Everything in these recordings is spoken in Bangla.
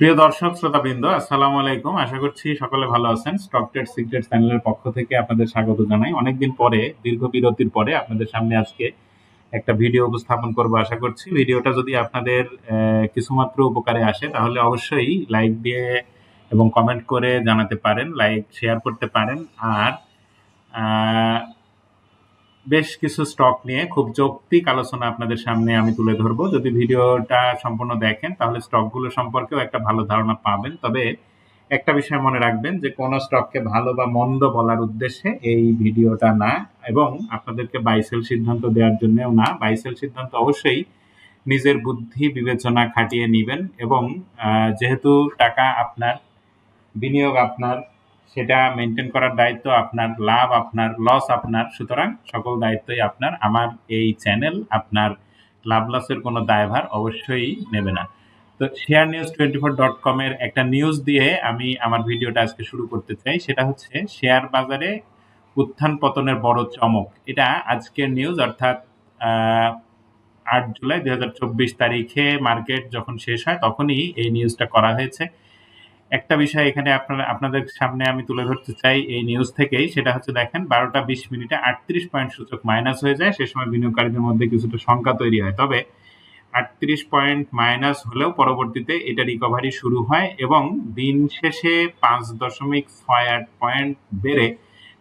প্রিয় দর্শক, শ্রোতাবৃন্দ, আসসালামু আলাইকুম। আশা করছি সকলে ভালো আছেন। স্টক ট্রেড সিক্রেট চ্যানেলের পক্ষ থেকে আপনাদের স্বাগত জানাই। অনেকদিন পরে, দীর্ঘ বিরতির পরে আপনাদের সামনে আজকে একটা ভিডিও উপস্থাপন করব আশা করছি। ভিডিওটা যদি আপনাদের কিছুমাত্র উপকারে আসে, তাহলে অবশ্যই লাইক দিয়ে এবং কমেন্ট করে জানাতে পারেন লাইক শেয়ার করতে পারেন। আর বেশ কিছু স্টক নিয়ে খুব যৌক্তিক আলোচনা আপনাদের সামনে আমি তুলে ধরবো। যদি ভিডিওটা সম্পূর্ণ দেখেন, তাহলে স্টকগুলো সম্পর্কেও একটা ভালো ধারণা পাবেন। তবে একটা বিষয় মনে রাখবেন যে, কোন স্টককে ভালো বা মন্দ বলার উদ্দেশ্যে এই ভিডিওটা না এবং আপনাদেরকে বাইসেল সিদ্ধান্ত দেওয়ার জন্যও না। বাইসেল সিদ্ধান্ত অবশ্যই নিজের বুদ্ধি বিবেচনা খাটিয়ে নেবেন এবং যেহেতু টাকা আপনার, বিনিয়োগ আপনার সেটা মেনটেন করার দায়িত্ব আপনার লাভ, আপনার লস আপনার, সুতরাং সকল দায়িত্বই আপনার। আমার এই চ্যানেল আপনার লাভ লসের কোনো দায়ভার অবশ্যই নেবে না। তো share news twenty four dot কমের একটা নিউজ দিয়ে আমি আমার ভিডিওটা আজকে শুরু করতে চাই। সেটা হচ্ছে শেয়ার বাজারে উত্থান পতনের বড় চমক। এটা আজকের নিউজ অর্থাৎ আট জুলাই দু হাজার চব্বিশ তারিখে মার্কেট যখন শেষ হয়, তখনই এই নিউজটা করা হয়েছে। একটা বিষয় এখানে আপনারা, আপনাদের সামনে আমি তুলে ধরতে চাই এই নিউজ থেকেই, সেটা হচ্ছে দেখেন, বারোটা বিশ মিনিটে আটত্রিশ পয়েন্ট সূচক মাইনাস হয়ে যায়, সে সময় বিনিয়োগকারীদের মধ্যে কিছুটা শঙ্কা তৈরি হয়। তবে আটত্রিশ পয়েন্ট মাইনাস হলেও পরবর্তীতে এটা রিকভারি শুরু হয় এবং দিন শেষে পাঁচ দশমিক ছয় আট পয়েন্ট বেড়ে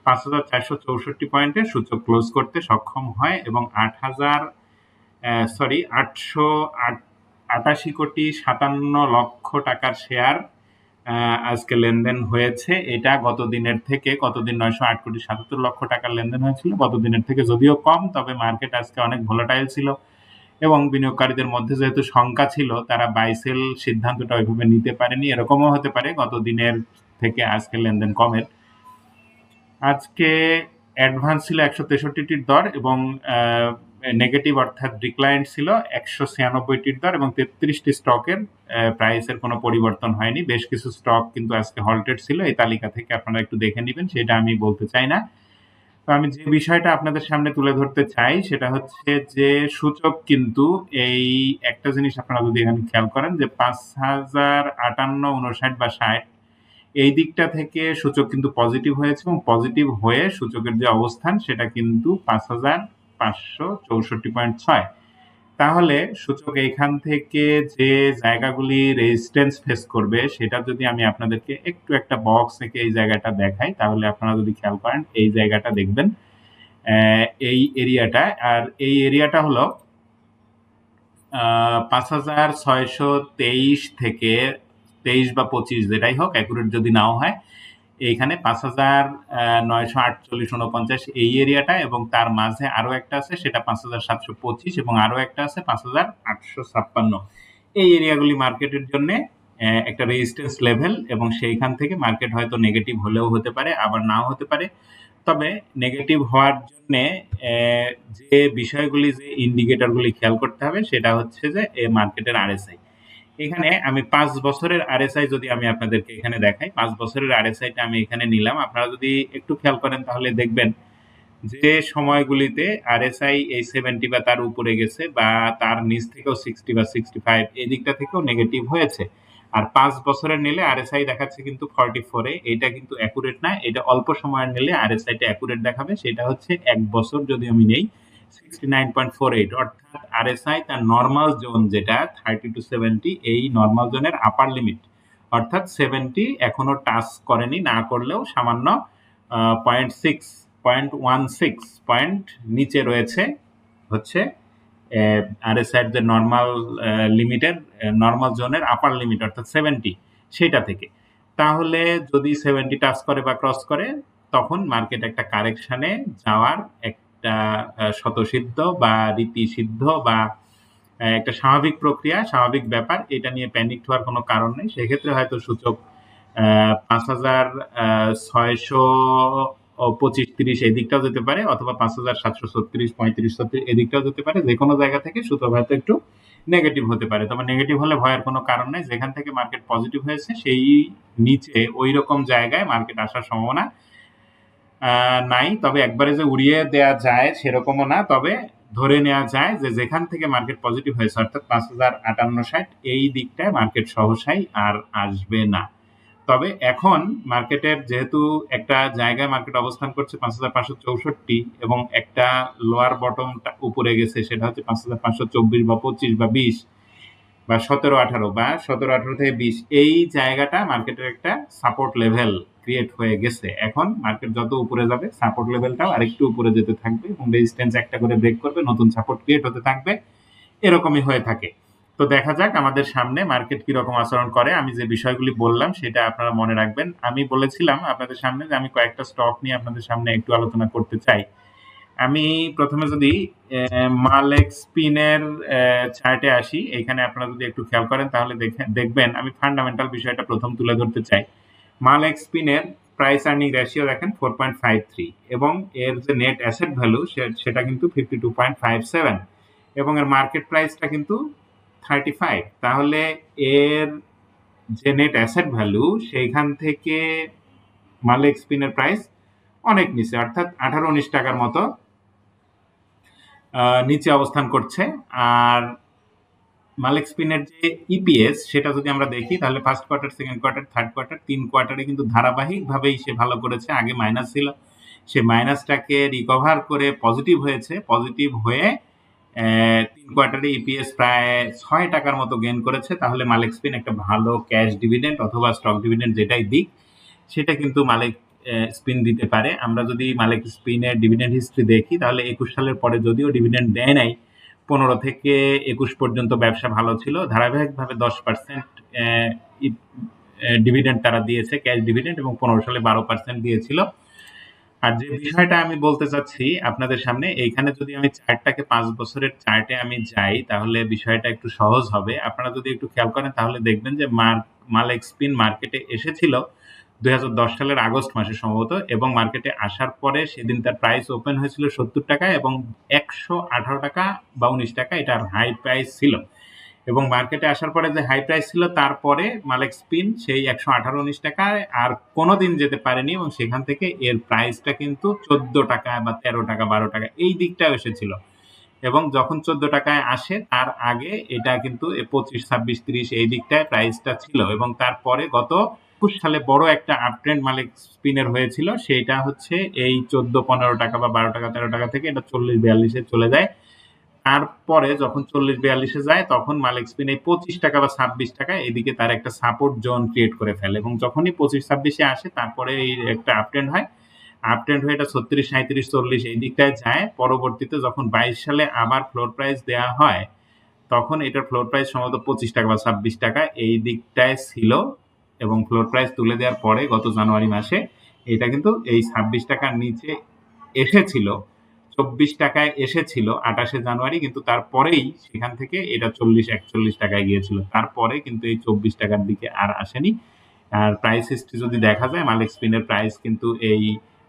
পাঁচ হাজার চারশো চৌষট্টি পয়েন্টে সূচক ক্লোজ করতে সক্ষম হয় এবং আট হাজার সরি আটশো আট, আটাশি কোটি সাতান্ন লক্ষ টাকার শেয়ার আজকে লেনদেন হয়েছে, এটা গত দিনের থেকে, গতদিন নয়শো আট কোটি সাতাত্তর লক্ষ টাকার লেনদেন হয়েছিল গত দিনের থেকে যদিও কম, তবে মার্কেট আজকে অনেক ভোলাটাইল ছিল এবং বিনিয়োগকারীদের মধ্যে যেহেতু শঙ্কা ছিল, তারা বাইসেল সিদ্ধান্তটা ওইভাবে নিতে পারেনি, এরকমও হতে পারে গত দিনের থেকে আজকে লেনদেন কমের। আজকে অ্যাডভান্স ছিল একশো তেষট্টিটির দর এবং নেগেটিভ অর্থাৎ ডিক্লাইন ছিল, একশো ছিয়ানব্বইটির দর এবং তেত্রিশটি স্টকের প্রাইসের কোনো পরিবর্তন হয়নি। বেশ কিছু স্টক কিন্তু আজকে হল্টেড ছিল, এই তালিকা থেকে আপনারা একটু দেখে নেবেন, সেটা আমি বলতে চাই না। তো আমি যে বিষয়টা আপনাদের সামনে তুলে ধরতে চাই, সেটা হচ্ছে যে সূচক কিন্তু এই একটা জিনিস আপনারা যদি এখানে খেয়াল করেন যে পাঁচ হাজার আটান্ন, উনষাট বা ষাট, এই দিকটা থেকে সূচক কিন্তু পজিটিভ হয়েছে এবং পজিটিভ হয়ে সূচকের যে অবস্থান, সেটা কিন্তু পাঁচ হাজার পাঁচশো চৌষট্টি পয়েন্ট ছয়। তাহলে সূচক এইখান থেকে যে জায়গাগুলি রেজিস্ট্যান্স ফেস করবে, সেটা যদি আমি আপনাদেরকে একটু একটা বক্স থেকে এই জায়গাটা দেখাই, তাহলে আপনারা যদি খেয়াল করেন, এই জায়গাটা দেখবেন এই এরিয়াটা আর এই এরিয়াটা হলো পাঁচ হাজার ছয়শো তেইশ থেকে তেইশ বা পঁচিশ, যেটাই হোক অ্যাকুরেট যদি নাও হয় এইখানে পাঁচ হাজার নয়শো আটচল্লিশ উনপঞ্চাশ এই এরিয়াটা এবং তার মাঝে আরও একটা আছে, সেটা পাঁচ হাজার সাতশো পঁচিশ এবং আরও একটা আছে পাঁচ হাজার আটশো ছাপ্পান্ন। এই এরিয়াগুলি মার্কেটের জন্য একটা রেজিস্ট্যান্স লেভেল এবং সেইখান থেকে মার্কেট হয়তো নেগেটিভ হলেও হতে পারে, আবার নাও হতে পারে। তবে নেগেটিভ হওয়ার জন্য যে বিষয়গুলি, যে ইন্ডিকেটরগুলি খেয়াল করতে হবে, সেটা হচ্ছে যে, এ মার্কেটের আরএসআই এখানে আমি পাঁচ বছরের আরএসআই যদি আমি আপনাদেরকে এখানে দেখাই, পাঁচ বছরের আরএসআইটা আমি এখানে নিলাম। আপনারা যদি একটু খেয়াল করেন তাহলে দেখবেন যে সময়গুলিতে আরএসআই এই সেভেন্টি বা তার উপরে গেছে বা তার নিচ থেকেও সিক্সটি বা সিক্সটি ফাইভ এই দিকটা থেকেও নেগেটিভ হয়েছে। আর পাঁচ বছরের নিলে আরএসআই দেখাচ্ছে কিন্তু ফর্টি ফোরে এটা কিন্তু অ্যাকুরেট না। এটা অল্প সময়ের নিলে আরএসআইটা অ্যাকুরেট দেখাবে। সেটা হচ্ছে এক বছর যদি আমি নেই। Sixty nine point four eight অর্থাৎ আরএসআই তার নর্মাল জোন যেটা থার্টি টু সেভেন্টি এই নর্মাল জোনের আপার লিমিট অর্থাৎ সেভেন্টি টাচ করেনি, না করলেও সামান্য পয়েন্ট সিক্স পয়েন্ট নিচে রয়েছে, হচ্ছে আরএসআইয়ের যে নর্মাল লিমিটের নর্মাল জোনের আপার লিমিট অর্থাৎ সেভেন্টি সেটা থেকে। তাহলে যদি সেভেন্টি টাচ করে বা ক্রস করে, তখন মার্কেট একটা কারেকশানে যাওয়ার একটা আহ, স্বতঃসিদ্ধ বা রীতিসিদ্ধ বা একটা স্বাভাবিক প্রক্রিয়া স্বাভাবিক ব্যাপার এটা নিয়ে প্যানিক হওয়ার কোনো কারণ নেই। সেক্ষেত্রে হয়তো সূচক পাঁচ হাজার ছয়শো পঁচিশ তিরিশ এই দিকটাও যেতে পারে অথবা পাঁচ হাজার সাতশো ছত্রিশ পঁয়ত্রিশ ছত্রিশ এই দিকটাও যেতে পারে। যে কোনো জায়গা থেকে সূচক হয়তো একটু নেগেটিভ হতে পারে। তবে নেগেটিভ হলে ভয়ের কোনো কারণ নেই। যেখান থেকে মার্কেট পজিটিভ হয়েছে সেই নিচে ওই রকম জায়গায় মার্কেট আসার সম্ভাবনা নাই, তবে একবারে যে উড়িয়ে দেওয়া যায় সেরকমও না, তবে ধরে নেওয়া যায় যে যেখান থেকে মার্কেট পজিটিভ হয়েছে, অর্থাৎ পাঁচ হাজার আটান্ন ষাট, এই দিকটায় মার্কেট সহসাই আর আসবে না। তবে এখন মার্কেটের যেহেতু একটা জায়গায় মার্কেট অবস্থান করছে পাঁচ হাজার পাঁচশো চৌষট্টি এবং একটা লোয়ার বটম উপরে গেছে, সেটা হচ্ছে পাঁচ হাজার পাঁচশো চব্বিশ বা পঁচিশ বা বিশ বা সতেরো আঠারো বা সতেরো আঠারো থেকে বিশ, এই জায়গাটা মার্কেটের একটা সাপোর্ট লেভেল ক্রিয়েট হয়ে গেছে। এখন মার্কেট যত উপরে যাবে সাপোর্ট লেভেলটাও আরেকটু উপরে যেতে থাকবে এবং রেজিস্ট্যান্স একটা করে ব্রেক করবে, নতুন সাপোর্ট ক্রিয়েট হতে থাকবে, এরকমই হয়ে থাকে। তো দেখা যাক আমাদের সামনে মার্কেট কীরকম আচরণ করে। আমি যে বিষয়গুলি বললাম, সেটা আপনারা মনে রাখবেন। আমি বলেছিলাম আপনাদের সামনে যে আমি কয়েকটা স্টক নিয়ে আপনাদের সামনে একটু আলোচনা করতে চাই। আমি প্রথমে যদি মালেক স্পিনের চার্টে আসি, এখানে আপনারা যদি একটু খেয়াল করেন, তাহলে দেখবেন আমি ফান্ডামেন্টাল বিষয়টা প্রথম তুলে ধরতে চাই। মালেক স্পিনের প্রাইস আর্নিং রেশিও দেখেন ফোর পয়েন্ট ফাইভ থ্রি এবং এর যে নেট অ্যাসেট ভ্যালু সেটা কিন্তু fifty two point five seven এবং এর মার্কেট প্রাইসটা কিন্তু থার্টি ফাইভ তাহলে এর যে নেট অ্যাসেট ভ্যালু সেইখান থেকে মালেক স্পিনের প্রাইস অনেক নিচে, অর্থাৎ আঠারো উনিশ টাকার মতো নিচে অবস্থান করছে। আর মালিক স্পিনের যে ইপিএস সেটা যদি আমরা দেখি, তাহলে first quarter second quarter third quarter তিন কোয়ার্টারে কিন্তু ধারাবাহিকভাবেই সে ভালো করেছে। আগে মাইনাস ছিল। সে মাইনাসটাকে রিকভার করে পজিটিভ হয়েছে। পজিটিভ হয়ে তিন কোয়ার্টারে ইপিএস প্রায় ছয় টাকার মতো গেন করেছে। তাহলে মালিক স্পিন একটা ভালো ক্যাশ ডিভিডেন্ড অথবা স্টক ডিভিডেন্ড যেটাই দিক, সেটা কিন্তু মালিক স্পিন দিতে পারে। আমরা যদি মালিক স্পিনের ডিভিডেন্ড হিস্ট্রি দেখি, তাহলে একুশ সালের পরে যদিও ডিভিডেন্ড দেয় নাই পনেরো থেকে একুশ পর্যন্ত ব্যবসা ভালো ছিল। ধারাবাহিকভাবে দশ পার্সেন্ট ডিভিডেন্ড তারা দিয়েছে ক্যাশ ডিভিডেন্ড এবং পনেরো সালে বারো পার্সেন্ট দিয়েছিল। আর যে বিষয়টা আমি বলতে চাচ্ছি আপনাদের সামনে এইখানে যদি আমি চার্টটাকে পাঁচ বছরের চার্টে আমি যাই তাহলে বিষয়টা একটু সহজ হবে। আপনারা যদি একটু খেয়াল করেন তাহলে দেখবেন যে মার্ক মাল এক্সপিন মার্কেটে এসেছিল। দুই হাজার দশ সালের আগস্ট মাসে সম্ভবত, এবং মার্কেটে আসার পরে সেদিন তার প্রাইস ওপেন হয়েছিল সত্তর টাকা এবং একশো আঠারো টাকা বা উনিশ টাকা এটার হাই প্রাইস ছিল। এবং মার্কেটে আসার পরে যে হাই প্রাইস ছিল, তারপরে মালেক স্পিন সেই একশো আঠারো, উনিশ টাকায় আর কোনো দিন যেতে পারেনি এবং সেখান থেকে এর প্রাইসটা কিন্তু চোদ্দ টাকা বা তেরো টাকা, বারো টাকা, এই দিকটাও এসেছিল। এবং যখন চোদ্দ টাকায় আসে, তার আগে এটা কিন্তু পঁচিশ, ছাব্বিশ, তিরিশ, এই দিকটায় প্রাইসটা ছিল। এবং তারপরে গত একুশ সালে বড় একটা আপট্রেন্ড মালিক স্পিনের হয়েছিল, সেটা হচ্ছে এই চোদ্দ, পনেরো টাকা বা বারো টাকা, তেরো টাকা থেকে এটা চল্লিশ, বিয়াল্লিশে চলে যায়। তারপরে যখন চল্লিশ, বিয়াল্লিশে যায়, তখন মালিক স্পিন এই পঁচিশ টাকা বা ছাব্বিশ টাকা এদিকে তার একটা সাপোর্ট জোন ক্রিয়েট করে ফেলে এবং যখনই পঁচিশ, ছাব্বিশে আসে, তারপরে এই একটা আপট্রেন্ড হয়। আপট্রেন্ড হয়ে এটা ছত্রিশ সাঁত্রিশ চল্লিশ এই দিকটায় যায়। পরবর্তীতে যখন বাইশ সালে আবার ফ্লোর প্রাইস দেওয়া হয়, তখন এটার ফ্লোর প্রাইস সম্ভবত পঁচিশ টাকা বা ছাব্বিশ টাকা এই দিকটায় ছিল। এবং ফ্লোর প্রাইস তুলে দেওয়ার পরে গত জানুয়ারি মাসে এটা কিন্তু এই ছাব্বিশ টাকার নিচে এসেছিল, চব্বিশ টাকায় এসেছিল আঠাশে জানুয়ারি, কিন্তু তারপরেই সেখান থেকে এটা চল্লিশ, একচল্লিশ টাকায় গিয়েছিল। তারপরে কিন্তু এই চব্বিশ টাকার দিকে আর আসেনি। আর প্রাইস হিস্ট্রি যদি দেখা যায়, মালিক স্পিনের প্রাইস কিন্তু এই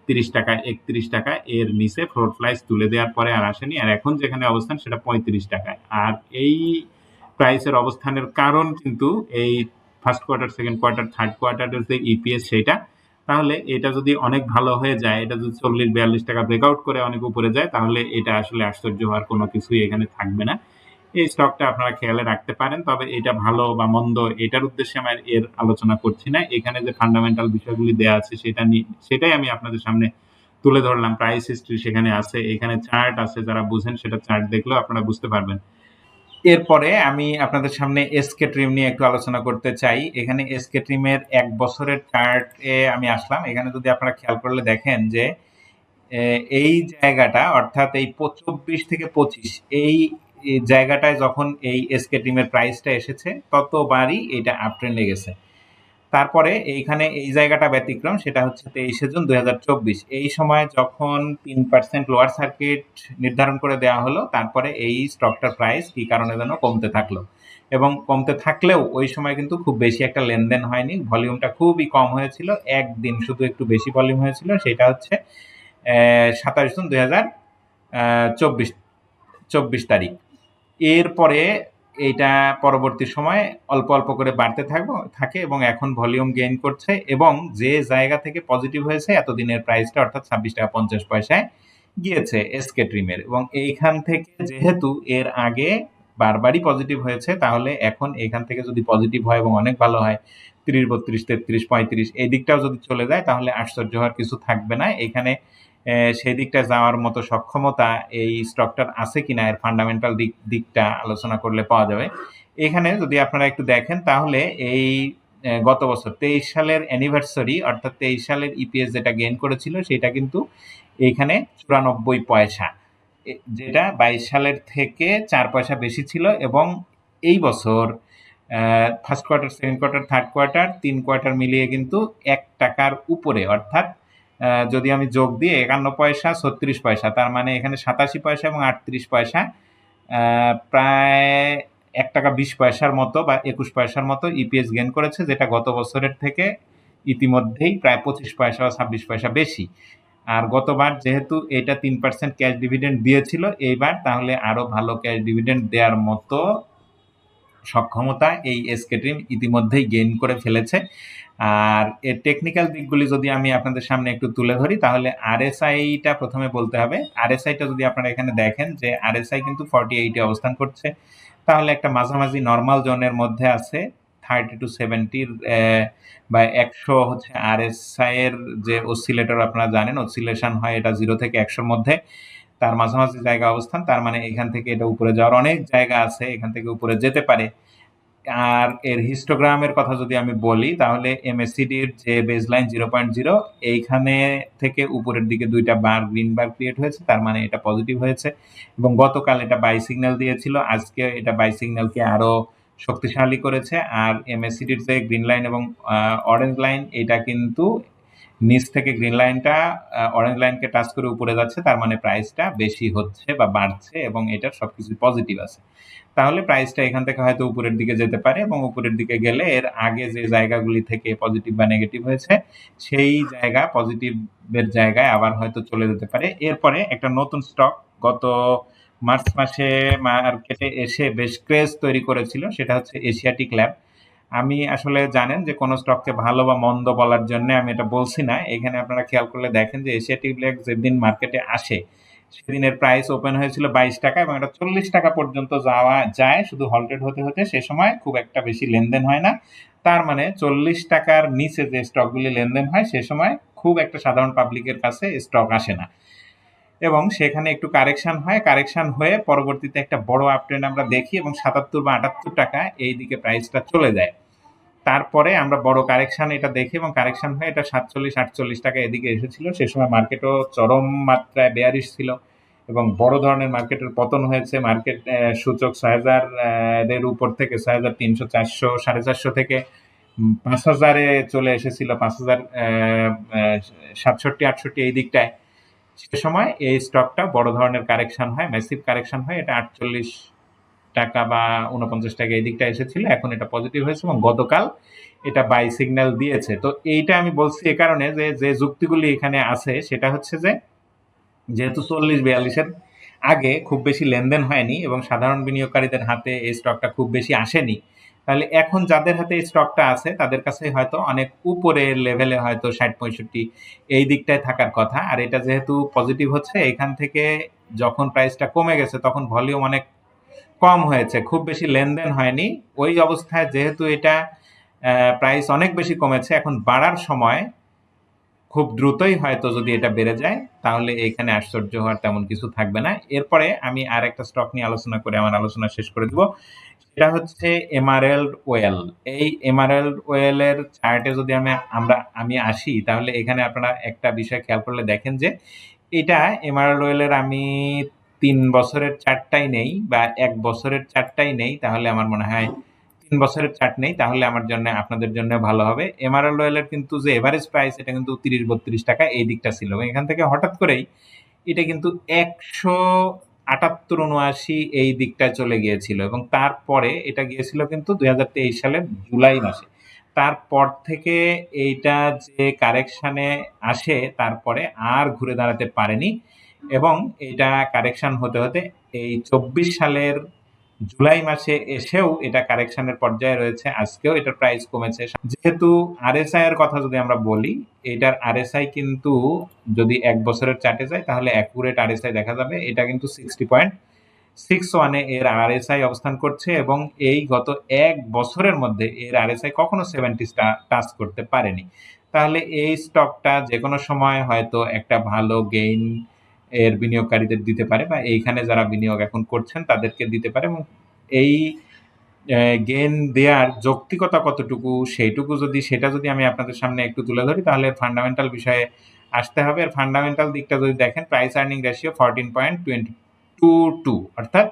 তিরিশ টাকা, একত্রিশ টাকা এর নিচে ফ্লোর প্রাইস তুলে দেওয়ার পরে আর আসেনি। আর এখন যেখানে অবস্থান সেটা পঁয়ত্রিশ টাকায়। আর এই প্রাইসের অবস্থানের কারণ কিন্তু এই first quarter second quarter third কোয়ার্টারের যে ইপিএস সেটা তাহলে এটা যদি অনেক ভালো হয়ে যায়, এটা যদি চল্লিশ, বিয়াল্লিশ টাকা ব্রেকআউট করে অনেক উপরে যায়, তাহলে এটা আসলে আশ্চর্য হওয়ার কোনো কিছুই এখানে থাকবে না। এই স্টকটা আপনারা খেয়ালে রাখতে পারেন, তবে এটা ভালো বা মন্দ এটার উদ্দেশ্যে আমি এর আলোচনা করছি না। এখানে যে ফান্ডামেন্টাল বিষয়গুলি দেওয়া আছে, সেটা নিয়ে, সেটাই আমি আপনাদের সামনে তুলে ধরলাম। প্রাইস হিস্ট্রি সেখানে আছে, এখানে চার্ট আছে, যারা বুঝেন সেটা চার্ট দেখলেও আপনারা বুঝতে পারবেন। এরপরে আমি আপনাদের সামনে এসকে ট্রিম নিয়ে একটু আলোচনা করতে চাই। এখানে এসকে ট্রিমের এক বছরের চার্টে আমি আসলাম। এখানে যদি আপনারা খেয়াল করলে দেখেন যে এই জায়গাটা, অর্থাৎ এই চব্বিশ থেকে পঁচিশ, এই জায়গাটায় যখন এই এসকে টিমের প্রাইসটা এসেছে, ততবারই এটা আপট্রেন্ডে গেছে তারপরে এইখানে এই জায়গাটা ব্যতিক্রম, সেটা হচ্ছে তেইশে জুন দু হাজার চব্বিশ। এই সময় যখন তিন পার্সেন্ট লোয়ার সার্কিট নির্ধারণ করে দেওয়া হলো, তারপরে এই স্টকটার প্রাইস কি কারণে যেন কমতে থাকল। এবং কমতে থাকলেও ওই সময় কিন্তু খুব বেশি একটা লেনদেন হয়নি ভলিউমটা খুবই কম হয়েছিল, একদিন শুধু একটু বেশি ভলিউম হয়েছিল, সেটা হচ্ছে সাতাশ জুন দুই হাজার চব্বিশ চব্বিশ তারিখ। এরপরে এইটা পরবর্তী সময়ে অল্প অল্প করে বাড়তে থাকব, থাকে এবং এখন ভলিউম গেইন করছে এবং যে জায়গা থেকে পজিটিভ হয়েছে এতদিনের প্রাইসটা অর্থাৎ ছাব্বিশ টাকা পঞ্চাশ পয়সায় গিয়েছে এসকে ট্রিমের এবং এইখান থেকে যেহেতু এর আগে বারবারই পজিটিভ হয়েছে, তাহলে এখন এখান থেকে যদি পজিটিভ হয় এবং অনেক ভালো হয়, তিরিশ, বত্রিশ, তেত্রিশ, পঁয়ত্রিশ, এই দিকটাও যদি চলে যায়, তাহলে আশ্চর্য হওয়ার কিছু থাকবে না। এখানে সেই দিকটা যাওয়ার মতো সক্ষমতা এই স্টকটার আছে কিনা এর ফান্ডামেন্টাল দিক, দিকটা আলোচনা করলে পাওয়া যাবে। এখানে যদি আপনারা একটু দেখেন তাহলে এই গত বছর তেইশ সালের অ্যানিভার্সারি অর্থাৎ তেইশ সালের ইপিএস যেটা গেইন করেছিল সেটা কিন্তু এইখানে চুরানব্বই পয়সা। যেটা বাইশ সালের থেকে চার পয়সা বেশি ছিল এবং এই বছর first quarter second quarter third quarter তিন কোয়ার্টার মিলিয়ে কিন্তু এক টাকার উপরে অর্থাৎ যদি আমি যোগ দিই, একান্ন পয়সা, ছত্রিশ পয়সা। তার মানে এখানে সাতাশি পয়সা এবং আটত্রিশ পয়সা। প্রায় এক টাকা বিশ পয়সার মতো বা একুশ পয়সার মতো ইপিএস গেন করেছে, যেটা গত বছরের থেকে ইতিমধ্যেই প্রায় পঁচিশ পয়সা বা ছাব্বিশ পয়সা বেশি। আর গতবার যেহেতু এটা তিন পার্সেন্ট ক্যাশ ডিভিডেন্ড দিয়েছিল, এইবার তাহলে আরও ভালো ক্যাশ ডিভিডেন্ড দেওয়ার মতো সক্ষমতা এই এসকে টিম ইতিমধ্যেই গেইন করে ফেলেছে। আর এর টেকনিক্যাল দিকগুলি যদি আমি আপনাদের সামনে একটু তুলে ধরি, তাহলে আরএসআইটা প্রথমে বলতে হবে। আরএসআইটা যদি আপনারা এখানে দেখেন যে আরএসআই কিন্তু ফর্টি এইটে অবস্থান করছে, তাহলে একটা মাঝামাঝি নর্মাল জোনের মধ্যে আছে থার্টি টু সেভেন্টির বা একশো হচ্ছে আরএসআই এর যে অসিলেটর আপনারা জানেন অসিলেশন হয় এটা জিরো থেকে একশোর মধ্যে। তার মাঝামাঝি জায়গা অবস্থান, তার মানে এখান থেকে এটা উপরে যাওয়ার অনেক জায়গা আছে, এখান থেকে উপরে যেতে পারে। আর এর হিস্টোগ্রামের কথা যদি আমি বলি, তাহলে এমএসসিডির যে বেজলাইন জিরো পয়েন্ট জিরো এইখানে থেকে উপরের দিকে দুইটা বার গ্রিন বার ক্রিয়েট হয়েছে, তার মানে এটা পজিটিভ হয়েছে। এবং গতকাল এটা বাই সিগন্যাল দিয়েছিল, আজকে এটা বাই সিগন্যালকে আরও শক্তিশালী করেছে। আর এমএসসিডির যে গ্রিন লাইন এবং অরেঞ্জ লাইন এটা কিন্তু নিচ থেকে গ্রিন লাইনটা অরেঞ্জ লাইনকে টাচ করে উপরে যাচ্ছে, তার মানে প্রাইসটা বেশি হচ্ছে বা বাড়ছে এবং এটার সবকিছু পজিটিভ আছে। তাহলে প্রাইসটা এখান থেকে হয়তো উপরের দিকে যেতে পারে এবং উপরের দিকে গেলে এর আগে যে জায়গাগুলি থেকে পজিটিভ বা নেগেটিভ হয়েছে, সেই জায়গা পজিটিভের জায়গায় আবার হয়তো চলে যেতে পারে। এরপরে একটা নতুন স্টক গত মার্চ মাসে মার্কেটে এসে বেশ ক্রেজ তৈরি করেছিল, সেটা হচ্ছে এশিয়াটিক ল্যাব আমি আসলে জানেন যে কোনো স্টককে ভালো বা মন্দ বলার জন্য আমি এটা বলছি না। এখানে আপনারা খেয়াল করলে দেখেন যে এশিয়াটিক ল্যাব যেদিন মার্কেটে আসে, সেদিনের প্রাইস ওপেন হয়েছিল বাইশ টাকা এবং এটা চল্লিশ টাকা পর্যন্ত যাওয়া যায়। শুধু হলটেড হতে হতে সে সময় খুব একটা বেশি লেনদেন হয় না। তার মানে চল্লিশ টাকার নিচে যে স্টকগুলি লেনদেন হয়, সে সময় খুব একটা সাধারণ পাবলিকের কাছে স্টক আসে না। এবং সেখানে একটু কারেকশন হয় কারেকশন হয়ে পরবর্তীতে একটা বড় আপট্রেন্ড আমরা দেখি এবং সাতাত্তর বা আটাত্তর টাকা এই দিকে প্রাইসটা চলে যায়। তারপরে আমরা বড় কারেকশন এটা দেখি এবং কারেকশন হয়ে এটা সাতচল্লিশ, আটচল্লিশ টাকা এদিকে এসেছিল। সে সময় মার্কেটও চরম মাত্রায় বেয়ারিশ ছিল এবং বড় ধরনের মার্কেটের পতন হয়েছে। মার্কেট সূচক ছয় হাজার এর উপর থেকে ছয় হাজার তিনশো চারশো, সাড়ে চারশো থেকে পাঁচ হাজারে চলে এসেছিল। পাঁচ হাজার সাতষট্টি, আটষট্টি এই দিকটায়। সে সময় এই স্টকটা বড় ধরনের কারেকশন হয় ম্যাসিভ কারেকশন হয়। এটা আটচল্লিশ টাকা বা উনপঞ্চাশ টাকা এই দিকটা এসেছিল, এখন এটা পজিটিভ হয়েছে এবং গতকাল এটা বাই সিগন্যাল দিয়েছে। তো এইটা আমি বলছি এ কারণে যে যে যুক্তিগুলি এখানে আছে, সেটা হচ্ছে যে, যেহেতু চল্লিশ বিয়াল্লিশের আগে খুব বেশি লেনদেন হয়নি এবং সাধারণ বিনিয়োগকারীদের হাতে এই স্টকটা খুব বেশি আসেনি তাহলে এখন যাদের হাতে স্টকটা আছে, তাদের কাছে হয়তো অনেক উপরের লেভেলে হয়তো ষাট, পঁয়ষট্টি এই দিকটায় থাকার কথা। আর এটা যেহেতু পজিটিভ হচ্ছে, এখান থেকে যখন প্রাইসটা কমে গেছে, তখন ভলিউম অনেক কম হয়েছে। খুব বেশি লেনদেন হয়নি। ওই অবস্থায় যেহেতু এটা প্রাইস অনেক বেশি কমেছে, এখন বাড়ার সময় খুব দ্রুতই হয়তো যদি এটা বেড়ে যায়, তাহলে এখানে আশ্চর্য হওয়ার তেমন কিছু থাকবে না। এরপরে আমি আর একটা স্টক নিয়ে আলোচনা করে, আমার আলোচনা শেষ করে দিব। সেটা হচ্ছে এমারেল্ড ওয়েল। এই এমারেল্ড ওয়েলের চার্টে যদি আমি, আমরা, আমি আসি, তাহলে এখানে আপনারা একটা বিষয় খেয়াল করলে দেখেন যে, এটা এমারেল্ড ওয়েলের আমি তিন বছরের চারটাই নেই বা এক বছরের চারটাই নেই, তাহলে আমার মনে হয় তিন বছরের চার্ট নেই, তাহলে আমার জন্য, আপনাদের জন্য ভালো হবে। এমআরএল অয়েলের কিন্তু যে এভারেজ প্রাইস এটা কিন্তু তিরিশ, বত্রিশ টাকা, এই দিকটা ছিল। এখান থেকে হঠাৎ করেই, এটা কিন্তু একশো আটাত্তর, উনআশি এই দিকটায় চলে গিয়েছিল এবং তারপরে এটা গিয়েছিল কিন্তু দুই হাজার তেইশ সালের জুলাই মাসে। তারপর থেকে এইটা যে কারেকশানে আসে, তারপরে আর ঘুরে দাঁড়াতে পারেনি এবং এটা কারেকশান হতে হতে এই চব্বিশ সালের জুলাই মাসে এসেও এটা কারেকশনের পর্যায়ে রয়েছে। আজকেও এটার প্রাইস কমেছে। যেহেতু আরএসআই এর কথা যদি আমরা বলি, এটার আরএসআই কিন্তু যদি এক বছরের চার্টে যায়, তাহলে অ্যাকুরেট আরএসআই দেখা যাবে। এটা কিন্তু সিক্সটি পয়েন্ট সিক্স ওয়ানে এর আরএসআই অবস্থান করছে এবং এই গত এক বছরের মধ্যে এর আরএসআই কখনো সেভেন্টি টাচ করতে পারেনি। তাহলে এই স্টকটা যে কোনো সময় হয়তো একটা ভালো গেইন এর বিনিয়োগকারীদের দিতে পারে বা এইখানে যারা বিনিয়োগ এখন করছেন তাদেরকে দিতে পারে এবং এই গেন দেওয়ার যৌক্তিকতা কতটুকু সেইটুকু যদি, সেটা যদি আমি আপনাদের সামনে একটু তুলে ধরি, তাহলে ফান্ডামেন্টাল বিষয়ে আসতে হবে। আর ফান্ডামেন্টাল দিকটা যদি দেখেন price earning ratio fourteen point twenty two two অর্থাৎ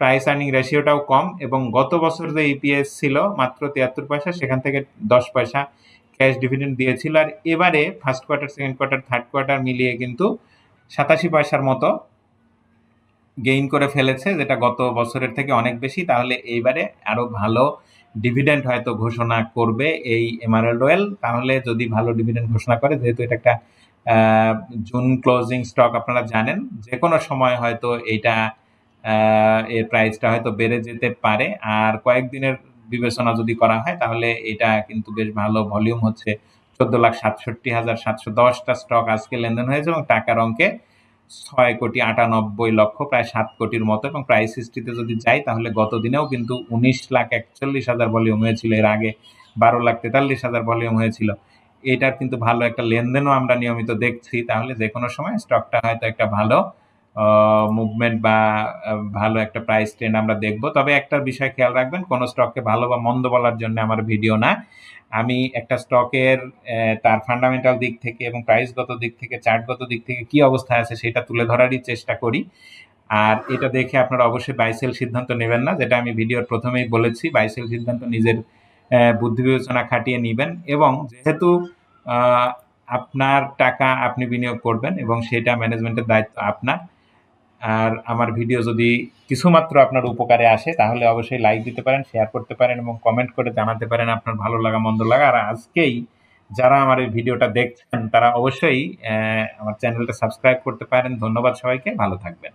প্রাইস আর্নিং রেশিওটাও কম এবং গত বছর যে ইপিএস ছিল মাত্র তিয়াত্তর পয়সা, সেখান থেকে দশ পয়সা ক্যাশ ডিভিডেন্ড দিয়েছিল। আর এবারে first quarter second quarter third quarter মিলিয়ে কিন্তু সাতাশি পয়সার মতো গেইন করে ফেলেছে, যেটা গত বছরের থেকে অনেক বেশি। তাহলে এইবারে আরও ভালো ডিভিডেন্ড হয়তো ঘোষণা করবে এই এমারেল্ড ওয়েল তাহলে যদি ভালো ডিভিডেন্ড ঘোষণা করে, যেহেতু এটা একটা জুন ক্লোজিং স্টক আপনারা জানেন যে কোনো সময় হয়তো এইটা এর প্রাইসটা হয়তো বেড়ে যেতে পারে। আর কয়েকদিনের বিবেচনা যদি করা হয়, তাহলে এটা কিন্তু বেশ ভালো ভলিউম হচ্ছে চোদ্দ লাখ সাতষট্টি হাজার সাতশো দশটা স্টক আজকে লেনদেন হয়েছে এবং টাকার অঙ্কে ছয় কোটি আটানব্বই লক্ষ, প্রায় সাত কোটির মতো। এবং প্রাইস হিস্ট্রিতে যদি যাই, তাহলে গত দিনেও কিন্তু উনিশ লাখ একচল্লিশ হাজার ভলিউম হয়েছিল। এর আগে বারো লাখ তেতাল্লিশ হাজার ভলিউম হয়েছিল। এটার কিন্তু ভালো একটা লেনদেনও আমরা নিয়মিত দেখছি। তাহলে যে কোনো সময় স্টকটা হয়তো একটা ভালো মুভমেন্ট বা ভালো একটা প্রাইস ট্রেন্ড আমরা দেখব। তবে একটা বিষয় খেয়াল রাখবেন, কোনো স্টককে ভালো বা মন্দ বলার জন্য আমার ভিডিও না। আমি একটা স্টকের তার ফান্ডামেন্টাল দিক থেকে এবং প্রাইসগত দিক থেকে চার্টগত দিক থেকে কি অবস্থায় আছে সেটা তুলে ধরারই চেষ্টা করি। আর এটা দেখে আপনারা অবশ্যই বাইসেল সিদ্ধান্ত নেবেন না, যেটা আমি ভিডিওর প্রথমেই বলেছি। বাইসেল সিদ্ধান্ত নিজের বুদ্ধি বিবেচনা খাটিয়ে নেবেন এবং যেহেতু আপনার টাকা আপনি বিনিয়োগ করবেন এবং সেটা ম্যানেজমেন্টের দায়িত্ব আপনার আর আমার ভিডিও যদি কিছুমাত্র আপনার উপকারে আসে, তাহলে অবশ্যই লাইক দিতে পারেন শেয়ার করতে পারেন এবং কমেন্ট করে জানাতে পারেন আপনার ভালো লাগা, মন্দ লাগা। আর আজকেই যারা আমার এই ভিডিওটা দেখছেন, তারা অবশ্যই আমার চ্যানেলটা সাবস্ক্রাইব করতে পারেন। ধন্যবাদ সবাইকে, ভালো থাকবেন।